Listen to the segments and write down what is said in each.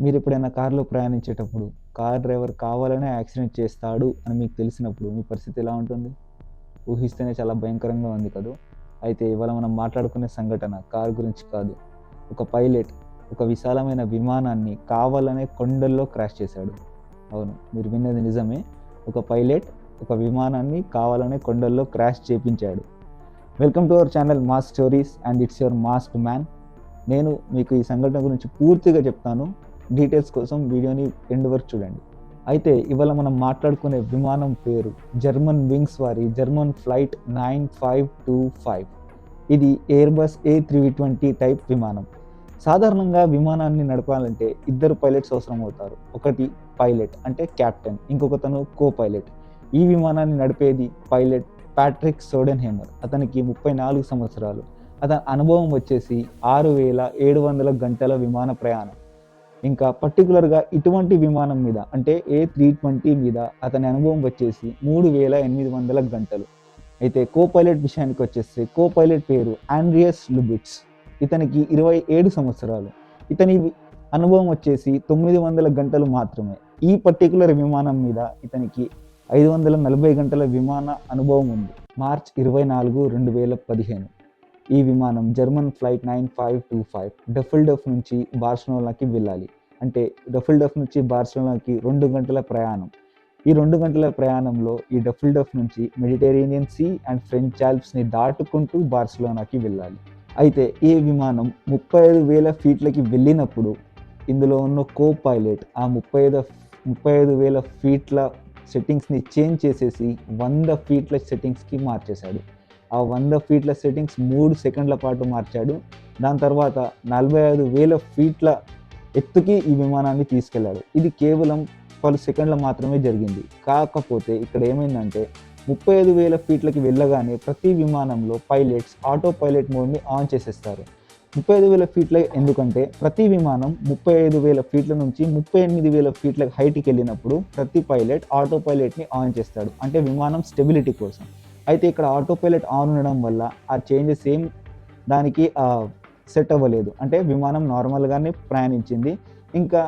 మీరు ఎప్పుడైనా కారులో ప్రయాణించేటప్పుడు కార్ డ్రైవర్ కావాలనే యాక్సిడెంట్ చేస్తాడు అని మీకు తెలిసినప్పుడు మీ పరిస్థితి ఎలా ఉంటుంది? ఊహిస్తేనే చాలా భయంకరంగా ఉంది కదా? అయితే ఇవాళ మనం మాట్లాడుకునే సంఘటన కారు గురించి కాదు. ఒక పైలట్ ఒక విశాలమైన విమానాన్ని కావాలనే కొండల్లో క్రాష్ చేశాడు. అవును మీరు విన్నది నిజమే. ఒక పైలట్ ఒక విమానాన్ని కావాలనే కొండల్లో crash చేపించాడు. Welcome to our channel mass stories and it's your mask man. నేను మీకు ఈ సంఘటన గురించి పూర్తిగా చెప్తాను. డీటెయిల్స్ కోసం వీడియోని ఎండ్ వరకు చూడండి. అయితే ఇవాళ మనం మాట్లాడుకునే విమానం పేరు జర్మన్ వింగ్స్ వారి German flight nine five two five. ఇది airbus A three twenty type విమానం. సాధారణంగా విమానాన్ని నడపాలంటే ఇద్దరు పైలట్స్ అవసరం అవుతారు. ఒకటి పైలట్ అంటే క్యాప్టెన్ ఇంకొకతను కో పైలట్ ఈ విమానాన్ని నడిపేది పైలట్ ప్యాట్రిక్ సోడెన్ హేమర్ అతనికి ముప్పై నాలుగు సంవత్సరాలు. అతని అనుభవం వచ్చేసి ఆరు వేల ఏడు వందల గంటల విమాన ప్రయాణం. ఇంకా పర్టికులర్గా ఇటువంటి విమానం మీద అంటే ఏ త్రీ ట్వంటీ మీద అతని అనుభవం వచ్చేసి మూడు వేల ఎనిమిది వందల గంటలు. అయితే కో పైలట్ విషయానికి వచ్చేస్తే కో పైలట్ పేరు ఆండ్రియస్ లుబిట్స్ ఇతనికి ఇరవై ఏడు సంవత్సరాలు. ఇతని అనుభవం వచ్చేసి తొమ్మిది వందల గంటలు మాత్రమే. ఈ పర్టికులర్ విమానం మీద ఇతనికి ఐదు వందల నలభై గంటల విమాన అనుభవం ఉంది. మార్చ్ ఇరవై నాలుగు రెండు వేల పదిహేను. ఈ విమానం German flight nine five two five Dusseldorf నుంచి బార్సిలోనాకి వెళ్ళాలి. అంటే డఫిల్డఫ్ నుంచి బార్సిలోనాకి రెండు గంటల ప్రయాణం. ఈ రెండు గంటల ప్రయాణంలో ఈ డఫిల్డఫ్ నుంచి మెడిటరేనియన్ సీ అండ్ ఫ్రెంచ్ ఆల్ప్స్ని దాటుకుంటూ బార్సిలోనాకి వెళ్ళాలి. అయితే ఈ విమానం ముప్పై ఐదు వేల ఫీట్లకి వెళ్ళినప్పుడు ఇందులో ఉన్న కో పైలట్ ఆ ముప్పై ఐదు ముప్పై ఐదు వేల ఫీట్ల సెట్టింగ్స్ని చేంజ్ చేసేసి వంద ఫీట్ల సెట్టింగ్స్కి మార్చేశాడు. ఆ వంద ఫీట్ల సెట్టింగ్స్ మూడు సెకండ్ల పాటు మార్చాడు. దాని తర్వాత నలభై ఐదు వేల ఫీట్ల ఎత్తుకి ఈ విమానాన్ని తీసుకెళ్ళాడు ఇది కేవలం పలు సెకండ్ల మాత్రమే జరిగింది. కాకపోతే ఇక్కడ ఏమైందంటే ముప్పై ఐదు వేల ఫీట్లకి వెళ్ళగానే ప్రతి విమానంలో పైలట్స్ ఆటో పైలట్ మోడ్ని ఆన్ చేసేస్తారు. ముప్పై ఐదు వేల ఫీట్ల ఎందుకంటే ప్రతి విమానం ముప్పై ఐదు వేల ఫీట్ల నుంచి ముప్పై ఎనిమిది వేల ఫీట్ల హైట్కి వెళ్ళినప్పుడు ప్రతి పైలట్ ఆటో పైలట్ని ఆన్ చేస్తాడు. అంటే విమానం స్టెబిలిటీ కోసం. అయితే ఇక్కడ ఆటో పైలట్ ఆన్ ఉండడం వల్ల ఆ చేంజెస్ ఏం దానికి సెట్ అవ్వలేదు. అంటే విమానం నార్మల్గానే ప్రయాణించింది. ఇంకా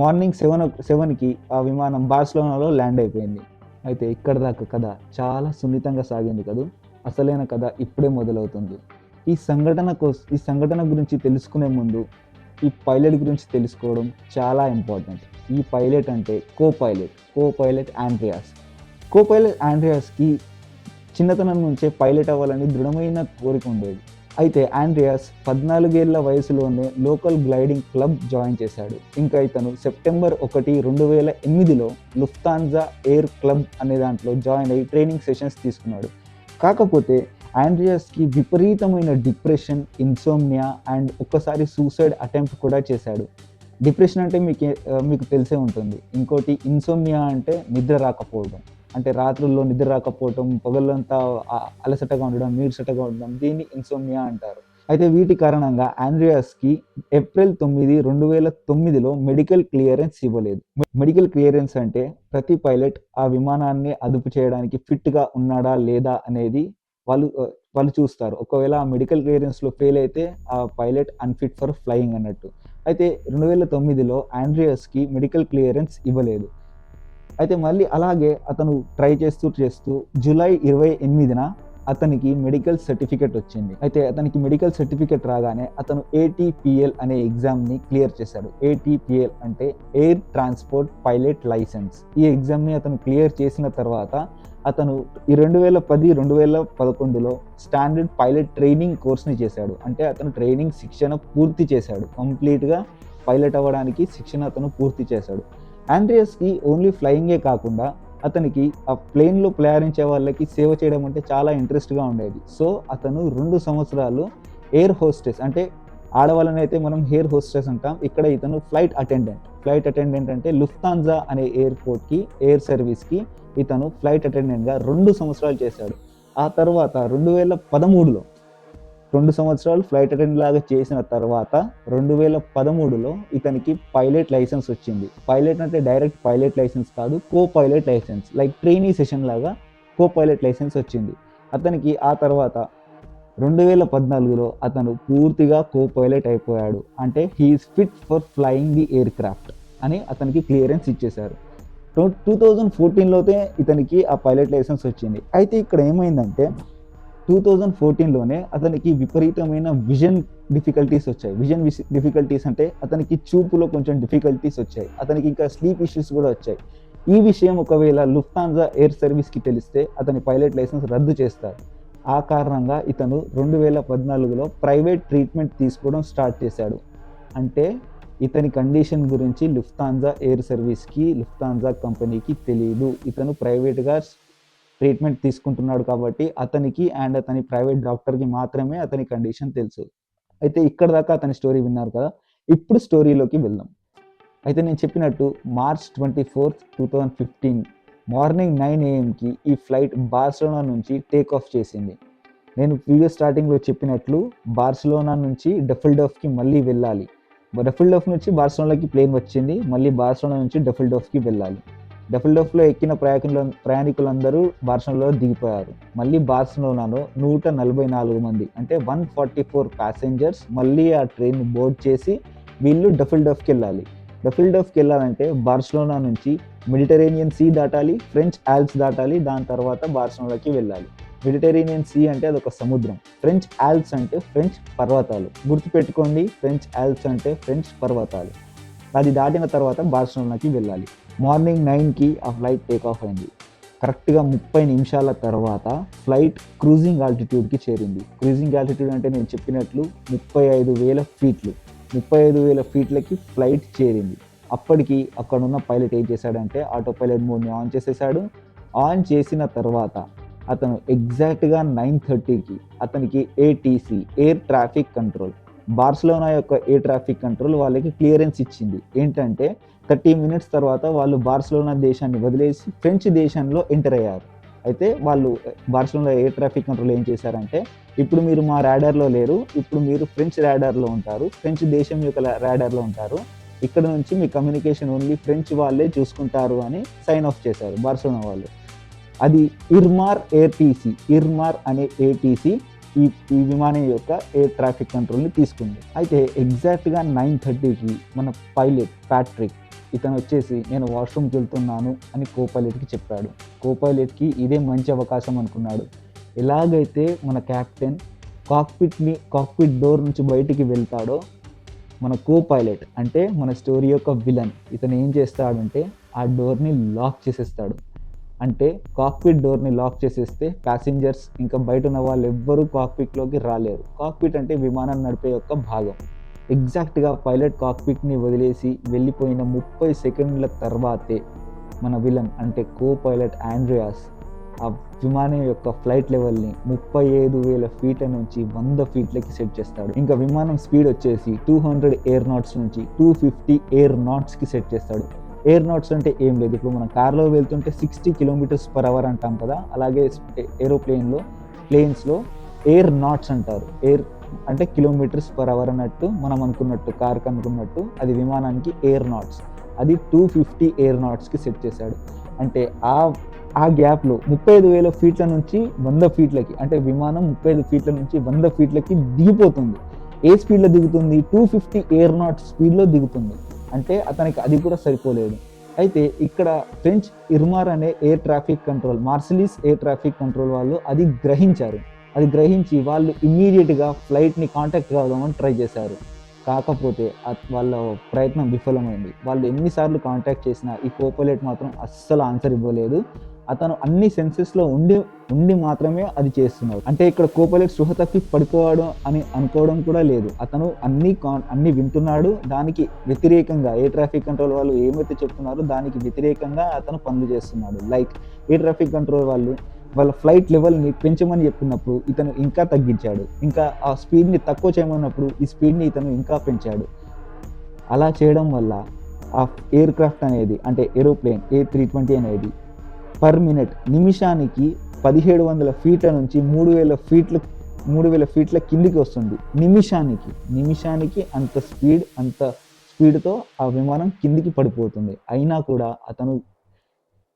మార్నింగ్ సెవెన్ సెవెన్కి ఆ విమానం బార్సిలోనాలో ల్యాండ్ అయిపోయింది. అయితే ఇక్కడ దాకా కథ చాలా సున్నితంగా సాగింది కదా. అసలైన కథ ఇప్పుడే మొదలవుతుంది. ఈ సంఘటన కోసం ఈ సంఘటన గురించి తెలుసుకునే ముందు ఈ పైలట్ గురించి తెలుసుకోవడం చాలా ఇంపార్టెంట్ ఈ పైలట్ అంటే co pilot co pilot Andreas co pilot ఆండ్రియాస్కి చిన్నతనం నుంచే పైలట్ అవ్వాలని దృఢమైన కోరిక ఉండేది. అయితే ఆండ్రియాస్ పద్నాలుగేళ్ళ వయసులోనే లోకల్ గ్లైడింగ్ క్లబ్ జాయిన్ చేశాడు. ఇంకా ఇతను సెప్టెంబర్ ఒకటి రెండు వేల ఎనిమిదిలో లుఫ్తాన్జా ఎయిర్ క్లబ్ అనే దాంట్లో జాయిన్ అయ్యి ట్రైనింగ్ సెషన్స్ తీసుకున్నాడు. కాకపోతే ఆండ్రియాస్కి విపరీతమైన డిప్రెషన్ ఇన్సోమ్నియా అండ్ ఒక్కసారి సూసైడ్ అటెంప్ట్ కూడా చేశాడు. డిప్రెషన్ అంటే మీకు మీకు తెలిసే ఉంటుంది. ఇంకోటి ఇన్సోమ్నియా అంటే నిద్ర రాకపోవడం. అంటే రాత్రుల్లో నిద్ర రాకపోవడం పగలంతా అలసటగా ఉండడం నీరసటగా ఉండడం దీన్ని ఇన్సోమియా అంటారు. అయితే వీటి కారణంగా ఆండ్రియాస్కి ఏప్రిల్ తొమ్మిది రెండు వేల తొమ్మిదిలో మెడికల్ క్లియరెన్స్ ఇవ్వలేదు. మెడికల్ క్లియరెన్స్ అంటే ప్రతి పైలట్ ఆ విమానాన్ని అదుపు చేయడానికి ఫిట్గా ఉన్నాడా లేదా అనేది వాళ్ళు వాళ్ళు చూస్తారు. ఒకవేళ ఆ మెడికల్ క్లియరెన్స్లో ఫెయిల్ అయితే ఆ పైలట్ అన్ఫిట్ ఫర్ ఫ్లయింగ్ అన్నట్టు. అయితే రెండు వేల తొమ్మిదిలో ఆండ్రియాస్కి మెడికల్ క్లియరెన్స్ ఇవ్వలేదు. అయితే మళ్ళీ అలాగే అతను ట్రై చేస్తూ చేస్తూ జూలై ఇరవై ఎనిమిదిన అతనికి మెడికల్ సర్టిఫికెట్ వచ్చింది. అయితే అతనికి మెడికల్ సర్టిఫికెట్ రాగానే అతను ఏటీపీఎల్ అనే ఎగ్జామ్ని క్లియర్ చేశాడు. ఏటీపీఎల్ అంటే ఎయిర్ ట్రాన్స్పోర్ట్ పైలట్ లైసెన్స్. ఈ ఎగ్జామ్ని అతను క్లియర్ చేసిన తర్వాత అతను ఈ రెండు వేల పది రెండు వేల పదకొండులో స్టాండర్డ్ పైలట్ ట్రైనింగ్ కోర్స్ని చేశాడు. అంటే అతను ట్రైనింగ్ శిక్షణ పూర్తి చేశాడు. కంప్లీట్గా పైలట్ అవ్వడానికి శిక్షణ అతను పూర్తి చేశాడు. ఆండ్రియస్కి ఓన్లీ ఫ్లయింగే కాకుండా అతనికి ఆ ప్లేన్లో ప్రయాణించే వాళ్ళకి సేవ చేయడం అంటే చాలా ఇంట్రెస్ట్గా ఉండేది. సో అతను రెండు సంవత్సరాలు ఎయిర్ హోస్టెస్ అంటే ఆడవాళ్ళని అయితే మనం హెయిర్ హోస్టెస్ అంటాం. ఇక్కడ ఇతను ఫ్లైట్ అటెండెంట్ ఫ్లైట్ అటెండెంట్ అంటే లుఫ్తాన్జా అనే ఎయిర్పోర్ట్కి ఎయిర్ సర్వీస్కి ఇతను ఫ్లైట్ అటెండెంట్గా రెండు సంవత్సరాలు చేశాడు. ఆ తర్వాత రెండు వేల పదమూడులో రెండు సంవత్సరాలు ఫ్లైట్ అటెండ్ లాగా చేసిన తర్వాత రెండు వేల పదమూడులో ఇతనికి పైలట్ లైసెన్స్ వచ్చింది. పైలట్ అంటే డైరెక్ట్ పైలట్ లైసెన్స్ కాదు co pilot licence like trainee session లాగా కో పైలట్ లైసెన్స్ వచ్చింది. అతనికి ఆ తర్వాత రెండు వేల పద్నాలుగులో అతను పూర్తిగా కో పైలట్ అయిపోయాడు. అంటే he is fit for flying the aircraft అని అతనికి క్లియరెన్స్ ఇచ్చేశారు. టూ టూ థౌజండ్ ఫోర్టీన్లోనే ఇతనికి ఆ పైలట్ లైసెన్స్ వచ్చింది. అయితే ఇక్కడ ఏమైందంటే టూ థౌజండ్ ఫోర్టీన్లోనే అతనికి విపరీతమైన విజన్ డిఫికల్టీస్ వచ్చాయి. విజన్ డిఫికల్టీస్ అంటే అతనికి చూపులో కొంచెం డిఫికల్టీస్ వచ్చాయి. అతనికి ఇంకా స్లీప్ ఇష్యూస్ కూడా వచ్చాయి. ఈ విషయం ఒకవేళ లుఫ్తాన్జా ఎయిర్ సర్వీస్కి తెలిస్తే అతని పైలట్ లైసెన్స్ రద్దు చేస్తారు. ఆ కారణంగా ఇతను రెండు వేల పద్నాలుగులో ప్రైవేట్ ట్రీట్మెంట్ తీసుకోవడం స్టార్ట్ చేశాడు. అంటే ఇతని కండిషన్ గురించి లుఫ్తాన్జా ఎయిర్ సర్వీస్కి లుఫ్తాన్జా కంపెనీకి తెలియదు ఇతను ప్రైవేట్గా ట్రీట్మెంట్ తీసుకుంటున్నాడు కాబట్టి అతనికి అండ్ అతని ప్రైవేట్ డాక్టర్కి మాత్రమే అతని కండిషన్ తెలుసు. అయితే ఇక్కడ దాకా అతని స్టోరీ విన్నారు కదా ఇప్పుడు స్టోరీలోకి వెళ్దాం. అయితే నేను చెప్పినట్టు March twenty fourth two thousand fifteen morning nine ఏఎంకి ఈ ఫ్లైట్ బార్సలోనా నుంచి టేక్ ఆఫ్ చేసింది. నేను వీడియో స్టార్టింగ్లో చెప్పినట్లు బార్సిలోనా నుంచి డఫిల్డోఫ్కి మళ్ళీ వెళ్ళాలి. డఫిల్డోఫ్ నుంచి బార్సిలోనాకి ప్లేన్ వచ్చింది మళ్ళీ బార్సిలోనా నుంచి డఫిల్డోఫ్కి వెళ్ళాలి. డఫిల్డోఫ్లో ఎక్కిన ప్రయాణికుల ప్రయాణికులందరూ బార్సిలోనాలో దిగిపోయారు. మళ్ళీ బార్సలోనాలో నూట నలభై నాలుగు మంది అంటే వన్ ఫార్టీ ఫోర్ ప్యాసింజర్స్ మళ్ళీ ఆ ట్రైన్ బోర్డ్ చేసి వీళ్ళు డఫిల్డోఫ్కి వెళ్ళాలి. డఫిల్డోఫ్కి వెళ్ళాలంటే బార్సలోనా నుంచి మెడిటరేనియన్ సీ దాటాలి ఫ్రెంచ్ ఆల్ప్స్ దాటాలి దాని తర్వాత బార్సలోకి వెళ్ళాలి. మెడిటరేనియన్ సీ అంటే అదొక సముద్రం ఫ్రెంచ్ ఆల్ప్స్ అంటే ఫ్రెంచ్ పర్వతాలు. గుర్తుపెట్టుకోండి ఫ్రెంచ్ ఆల్ప్స్ అంటే ఫ్రెంచ్ పర్వతాలు. అది దాటిన తర్వాత బార్సలోనాకి వెళ్ళాలి. మార్నింగ్ నైన్కి ఆ ఫ్లైట్ టేక్ ఆఫ్ అయింది. కరెక్ట్గా ముప్పై నిమిషాల తర్వాత ఫ్లైట్ క్రూజింగ్ ఆల్టిట్యూడ్కి చేరింది. క్రూజింగ్ ఆల్టిట్యూడ్ అంటే నేను చెప్పినట్లు ముప్పై ఐదు వేల ఫీట్లు ముప్పై ఐదు వేల ఫీట్లకి ఫ్లైట్ చేరింది. అప్పటికి అక్కడ ఉన్న పైలట్ ఏం చేశాడంటే ఆటో పైలట్ మోడ్ని ఆన్ చేసేసాడు. ఆన్ చేసిన తర్వాత అతను ఎగ్జాక్ట్గా నైన్ థర్టీకి అతనికి ATC air traffic control Barcelona యొక్క ఏ ట్రాఫిక్ కంట్రోల్ వాళ్ళకి క్లియరెన్స్ ఇచ్చింది. ఏంటంటే థర్టీ మినిట్స్ తర్వాత వాళ్ళు బార్సిలోనా దేశాన్ని వదిలేసి ఫ్రెంచ్ దేశంలో ఎంటర్ అయ్యారు. అయితే వాళ్ళు బార్సిలోనా ఏ ట్రాఫిక్ కంట్రోల్ ఏం చేశారంటే ఇప్పుడు మీరు మా ర్యాడర్లో లేరు ఇప్పుడు మీరు ఫ్రెంచ్ ర్యాడర్లో ఉంటారు ఫ్రెంచ్ దేశం యొక్క ర్యాడర్లో ఉంటారు ఇక్కడ నుంచి మీ కమ్యూనికేషన్ ఓన్లీ ఫ్రెంచ్ వాళ్ళే చూసుకుంటారు అని సైన్ ఆఫ్ చేశారు బార్సిలోనా వాళ్ళు. అది ఇర్మార్ ఏటీసీ ఇర్మార్ అనే ఏటీసీ ఈ ఈ విమానం యొక్క ఎయిర్ ట్రాఫిక్ కంట్రోల్ని తీసుకుంది. అయితే ఎగ్జాక్ట్గా నైన్ థర్టీకి మన పైలట్ ప్యాట్రిక్ ఇతను వచ్చేసి నేను వాష్రూమ్కి వెళ్తున్నాను అని కో పైలట్కి చెప్పాడు. కో పైలట్కి ఇదే మంచి అవకాశం అనుకున్నాడు. ఎలాగైతే మన క్యాప్టెన్ కాక్పిట్ని కాక్పిట్ డోర్ నుంచి బయటికి వెళ్తాడో మన కో పైలట్ అంటే మన స్టోరీ యొక్క విలన్ ఇతను ఏం చేస్తాడంటే ఆ డోర్ని లాక్ చేసేస్తాడు. అంటే కాక్పిట్ డోర్ని లాక్ చేసేస్తే ప్యాసింజర్స్ ఇంకా బయట ఉన్న వాళ్ళు ఎవ్వరూ కాక్పిట్లోకి రాలేరు. కాక్పిట్ అంటే విమానం నడిపే యొక్క భాగం. ఎగ్జాక్ట్గా పైలట్ కాక్పిట్ని వదిలేసి వెళ్ళిపోయిన ముప్పై సెకండ్ల తర్వాతే మన విలన్ అంటే కో పైలట్ ఆండ్రియాస్ ఆ విమానం యొక్క ఫ్లైట్ లెవెల్ని ముప్పై ఐదు వేల ఫీట్ల నుంచి వంద ఫీట్లకి సెట్ చేస్తాడు. ఇంకా విమానం స్పీడ్ వచ్చేసి టూ హండ్రెడ్ ఎయిర్ నాట్స్ నుంచి టూ ఫిఫ్టీ ఎయిర్ నాట్స్కి సెట్ చేస్తాడు. ఎయిర్ నాట్స్ అంటే ఏం లేదు. ఇప్పుడు మనం కార్లో వెళ్తుంటే సిక్స్టీ కిలోమీటర్స్ పర్ అవర్ అంటాం కదా అలాగే ఏరోప్లేన్లో ప్లేన్స్లో ఎయిర్ నాట్స్ అంటారు. ఎయిర్ అంటే కిలోమీటర్స్ పర్ అవర్ అన్నట్టు మనం అనుకున్నట్టు కార్కి అనుకున్నట్టు అది విమానానికి ఎయిర్ నాట్స్. అది టూ ఫిఫ్టీ ఎయిర్ నాట్స్కి సెట్ చేశాడు. అంటే ఆ ఆ గ్యాప్లో ముప్పై ఐదు వేల ఫీట్ల నుంచి వంద ఫీట్లకి అంటే విమానం ముప్పై ఐదు ఫీట్ల నుంచి వంద ఫీట్లకి దిగిపోతుంది. ఏ స్పీడ్లో దిగుతుంది? టూ ఫిఫ్టీ ఎయిర్ నాట్ స్పీడ్లో దిగుతుంది. అంటే అతనికి అది కూడా సరిపోలేదు. అయితే ఇక్కడ ఫ్రెంచ్ ఇర్మార్ అనే air traffic control Marseilles air traffic control వాళ్ళు అది గ్రహించారు. అది గ్రహించి వాళ్ళు ఇమ్మీడియట్గా ఫ్లైట్ని కాంటాక్ట్ కావదామని ట్రై చేశారు. కాకపోతే వాళ్ళ ప్రయత్నం విఫలమైంది. వాళ్ళు ఎన్నిసార్లు కాంటాక్ట్ చేసినా ఈ కోపైలట్ మాత్రం అస్సలు ఆన్సర్ ఇవ్వలేదు. అతను అన్ని సెన్సెస్లో ఉండి ఉండి మాత్రమే అది చేస్తున్నాడు. అంటే ఇక్కడ కోపైలట్ స్పృహ తప్పి పడిపోవడం అని అనుకోవడం కూడా లేదు. అతను అన్ని అన్ని వింటున్నాడు. దానికి వ్యతిరేకంగా ఏ ట్రాఫిక్ కంట్రోల్ వాళ్ళు ఏమైతే చెప్తున్నారో దానికి వ్యతిరేకంగా అతను పనులు చేస్తున్నాడు. లైక్ ఏ ట్రాఫిక్ కంట్రోల్ వాళ్ళు వాళ్ళ ఫ్లైట్ లెవెల్ని పెంచమని చెప్పినప్పుడు ఇతను ఇంకా తగ్గించాడు. ఇంకా ఆ స్పీడ్ని తక్కువ చేయమన్నప్పుడు ఈ స్పీడ్ని ఇతను ఇంకా పెంచాడు. అలా చేయడం వల్ల ఆ ఎయిర్ క్రాఫ్ట్ అనేది అంటే ఏరోప్లేన్ ఏ త్రీ ట్వంటీ అనేది పర్ మినిట్ నిమిషానికి పదిహేడు వందల ఫీట్ల నుంచి మూడు వేల ఫీట్ల మూడు వేల ఫీట్ల కిందికి వస్తుంది. నిమిషానికి నిమిషానికి అంత స్పీడ్ అంత స్పీడ్తో ఆ విమానం కిందికి పడిపోతుంది. అయినా కూడా అతను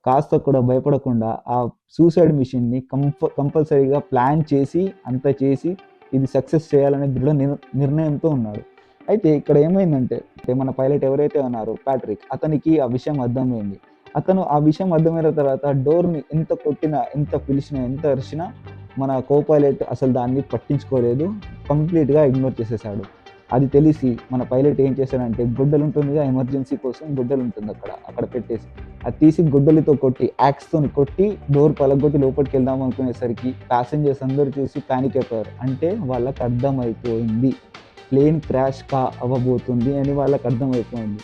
కాస్త కూడా భయపడకుండా ఆ సూసైడ్ మిషన్ని కంప కంపల్సరీగా ప్లాన్ చేసి అంత చేసి ఇది సక్సెస్ చేయాలనే దృఢ నిర్- నిర్ణయంతో ఉన్నాడు. అయితే ఇక్కడ ఏమైందంటే మన పైలట్ ఎవరైతే ఉన్నారో ప్యాట్రిక్ అతనికి ఆ విషయం అర్థమైంది. అతను ఆ విషయం అర్థమైన తర్వాత డోర్ని ఎంత కొట్టినా ఎంత పిలిచినా ఎంత అరిచినా మన కోపైలట్ అసలు దాన్ని పట్టించుకోలేదు. కంప్లీట్గా ఇగ్నోర్ చేసేసాడు. అది తెలిసి మన పైలట్ ఏం చేశాడంటే గుడ్డలు ఉంటుందిగా ఎమర్జెన్సీ కోసం గుడ్డలు ఉంటుంది అక్కడ అక్కడ పెట్టేసి. అది తీసి గుడ్డలతో కొట్టి యాక్స్తో కొట్టి డోర్ పలగొట్టి లోపలికి వెళ్దాం అనుకునేసరికి ప్యాసింజర్స్ అందరూ చూసి ప్యానిక్ అయిపోయారు. అంటే వాళ్ళకి అర్థమైపోయింది. ప్లేన్ క్రాష్ కా అవ్వబోతుంది అని వాళ్ళకి అర్థమైపోయింది.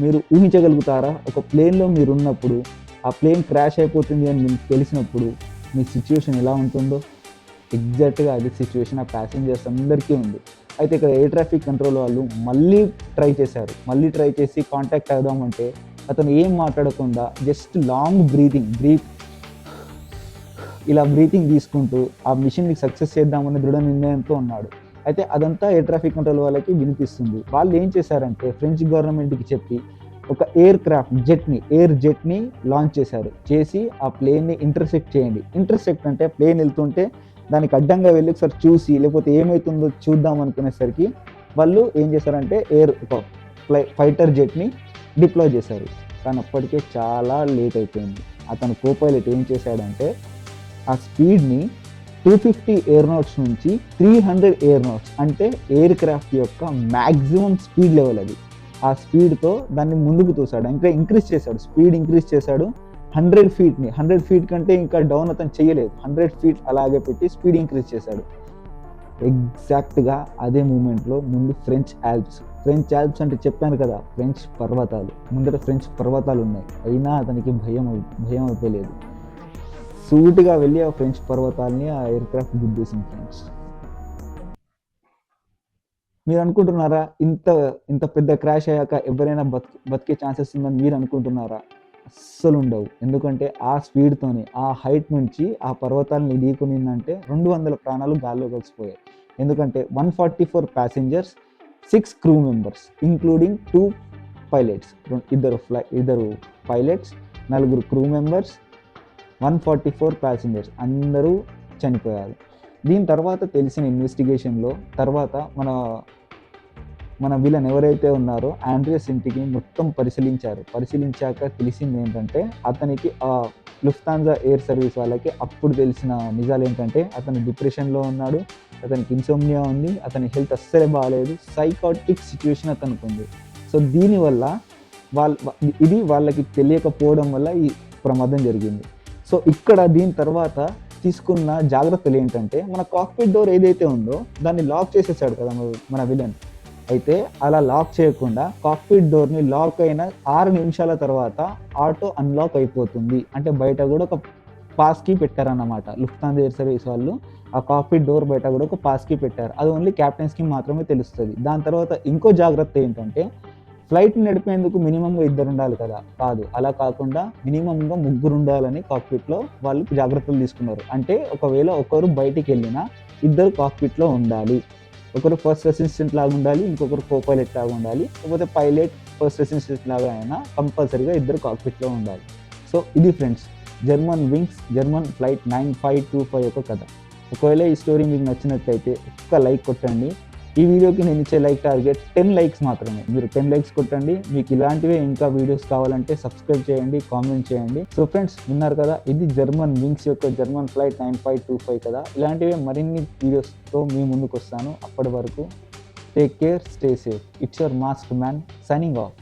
మీరు ఊహించగలుగుతారా? ఒక ప్లేన్లో మీరు ఉన్నప్పుడు ఆ ప్లేన్ క్రాష్ అయిపోతుంది అని మీకు తెలిసినప్పుడు మీ సిచ్యువేషన్ ఎలా ఉంటుందో? ఎగ్జాక్ట్గా అది సిచ్యువేషన్ ఆ ప్యాసింజర్స్ అందరికీ ఉంది. అయితే ఇక్కడ ఎయిర్ ట్రాఫిక్ కంట్రోల్ వాళ్ళు మళ్ళీ ట్రై చేశారు. మళ్ళీ ట్రై చేసి కాంటాక్ట్ అవుదామంటే అతను ఏం మాట్లాడకుండా జస్ట్ లాంగ్ బ్రీతింగ్ బ్రీత్ ఇలా బ్రీతింగ్ తీసుకుంటూ ఆ మిషన్ని సక్సెస్ చేద్దామని దృఢ నిర్ణయంతో ఉన్నాడు. అయితే అదంతా ఎయిర్ ట్రాఫిక్ కంట్రోల్ వాళ్ళకి వినిపిస్తుంది. వాళ్ళు ఏం చేశారంటే ఫ్రెంచ్ గవర్నమెంట్కి చెప్పి ఒక ఎయిర్ క్రాఫ్ట్ జెట్ని ఎయిర్ జెట్ని లాంచ్ చేశారు. చేసి ఆ ప్లేన్ని ఇంటర్సెక్ట్ చేయండి. ఇంటర్సెక్ట్ అంటే ప్లేన్ వెళ్తుంటే దానికి అడ్డంగా వెళ్ళి ఒకసారి చూసి లేకపోతే ఏమవుతుందో చూద్దాం అనుకునేసరికి వాళ్ళు ఏం చేశారంటే ఎయిర్ ఒక ఫ్లై ఫైటర్ జెట్ని డిప్లాయ్ చేశారు. కానీ అప్పటికే చాలా లేట్ అయిపోయింది. అతను కోపైలెట్ ఏం చేశాడంటే ఆ స్పీడ్ని టూ ఫిఫ్టీ ఎయిర్ నోట్స్ నుంచి త్రీ హండ్రెడ్ ఎయిర్ నోట్స్ అంటే ఎయిర్ క్రాఫ్ట్ యొక్క మ్యాక్సిమం స్పీడ్ లెవెల్ అది. ఆ స్పీడ్తో దాన్ని ముందుకు తోసాడు. ఇంకా ఇంక్రీజ్ చేశాడు. స్పీడ్ ఇంక్రీజ్ చేశాడు. హండ్రెడ్ ఫీట్ని హండ్రెడ్ ఫీట్ కంటే ఇంకా డౌన్ అతను చేయలేదు. హండ్రెడ్ ఫీట్ అలాగే పెట్టి స్పీడ్ ఇంక్రీజ్ చేశాడు. ఎగ్జాక్ట్గా అదే మూమెంట్లో ముందు ఫ్రెంచ్ ఆల్ప్స్. ఫ్రెంచ్ ఆల్ప్స్ అంటే చెప్పాను కదా ఫ్రెంచ్ పర్వతాలు. ముందర ఫ్రెంచ్ పర్వతాలు ఉన్నాయి. అయినా అతనికి భయం భయం అయిపోలేదు. సూటిగా వెళ్ళి ఆ ఫ్రెంచ్ పర్వతాలని ఆ ఎయిర్ క్రాఫ్ట్ గుద్దేసింది ఫ్రెండ్స్. మీరు అనుకుంటున్నారా ఇంత ఇంత పెద్ద క్రాష్ అయ్యాక ఎవరైనా బతి బతికే ఛాన్సెస్ ఉందని మీరు అనుకుంటున్నారా? అస్సలు ఉండవు. ఎందుకంటే ఆ స్పీడ్తోని ఆ హైట్ నుంచి ఆ పర్వతాలను ఢీకొనిందంటే రెండు వందల ప్రాణాలు గాల్లో కలిసిపోయాయి. ఎందుకంటే one forty four passengers six crew members including two pilots. ఇద్దరు ఫ్లై ఇద్దరు పైలట్స్ నలుగురు crew members one forty four passengers అందరూ చనిపోయారు. దీని తర్వాత తెలిసిన ఇన్వెస్టిగేషన్లో తర్వాత మన మన విలన్ ఎవరైతే ఉన్నారో ఆండ్రియస్ ఇంటికి మొత్తం పరిశీలించారు. పరిశీలించాక తెలిసింది ఏంటంటే అతనికి ఆ లుఫ్తాన్జా ఎయిర్ సర్వీస్ వాళ్ళకి అప్పుడు తెలిసిన నిజాలు ఏంటంటే అతను డిప్రెషన్లో ఉన్నాడు అతనికి ఇన్సోమ్నియా ఉంది అతని హెల్త్ అస్సలే బాగాలేదు సైకాటిక్ సిచ్యువేషన్ అతనికి ఉంది. సో దీనివల్ల వాళ్ళ ఇది వాళ్ళకి తెలియకపోవడం వల్ల ఈ ప్రమాదం జరిగింది. సో ఇక్కడ దీని తర్వాత తీసుకున్న జాగ్రత్తలు ఏంటంటే మన కాక్పిట్ డోర్ ఏదైతే ఉందో దాన్ని లాక్ చేసేసాడు కదా మన- విలన్ అయితే అలా లాక్ చేయకుండా కాక్పిట్ డోర్ని లాక్ అయిన ఆరు నిమిషాల తర్వాత ఆటో అన్లాక్ అయిపోతుంది. అంటే బయట కూడా ఒక పాస్ కీ పెట్టారన్నమాట. లుఫ్తాన్ ఎయిర్ సర్వీస్ వాళ్ళు ఆ కాక్పిట్ డోర్ బయట కూడా ఒక పాస్ కీ పెట్టారు. అది ఓన్లీ క్యాప్టెన్స్కి మాత్రమే తెలుస్తుంది. దాని తర్వాత ఇంకో జాగ్రత్త ఏంటంటే ఫ్లైట్ నడిపేందుకు మినిమంగా ఇద్దరు ఉండాలి కదా? కాదు. అలా కాకుండా మినిమంగా ముగ్గురు ఉండాలని కాక్పిట్లో వాళ్ళు జాగ్రత్తలు తీసుకున్నారు. అంటే ఒకవేళ ఒకరు బయటికి వెళ్ళినా ఇద్దరు కాక్పిట్లో ఉండాలి. ఒకరు ఫస్ట్ అసిస్టెంట్ లాగా ఉండాలి ఇంకొకరు కో పైలట్ లాగా ఉండాలి. లేకపోతే పైలట్ ఫస్ట్ అసిస్టెంట్ లాగా అయినా కంపల్సరీగా ఇద్దరు కాక్పిట్లో ఉండాలి. సో ఇది friends German wings German flight nine five two five యొక్క కథ. ఒకవేళ ఈ స్టోరీ మీకు నచ్చినట్లయితే ఒక్క లైక్ కొట్టండి. ఈ వీడియోకి నేను ఇచ్చే లైక్ టార్గెట్ టెన్ లైక్స్ మాత్రమే. మీరు టెన్ లైక్స్ కొట్టండి. మీకు ఇలాంటివే ఇంకా వీడియోస్ కావాలంటే సబ్స్క్రైబ్ చేయండి కామెంట్ చేయండి. సో ఫ్రెండ్స్ విన్నారు కదా ఇది జర్మన్ వింగ్స్ యొక్క German flight nine five two five కదా. ఇలాంటివే మరిన్ని వీడియోస్తో మీ ముందుకు వస్తాను అప్పటి వరకు. Take care stay safe. It's your mask man signing off.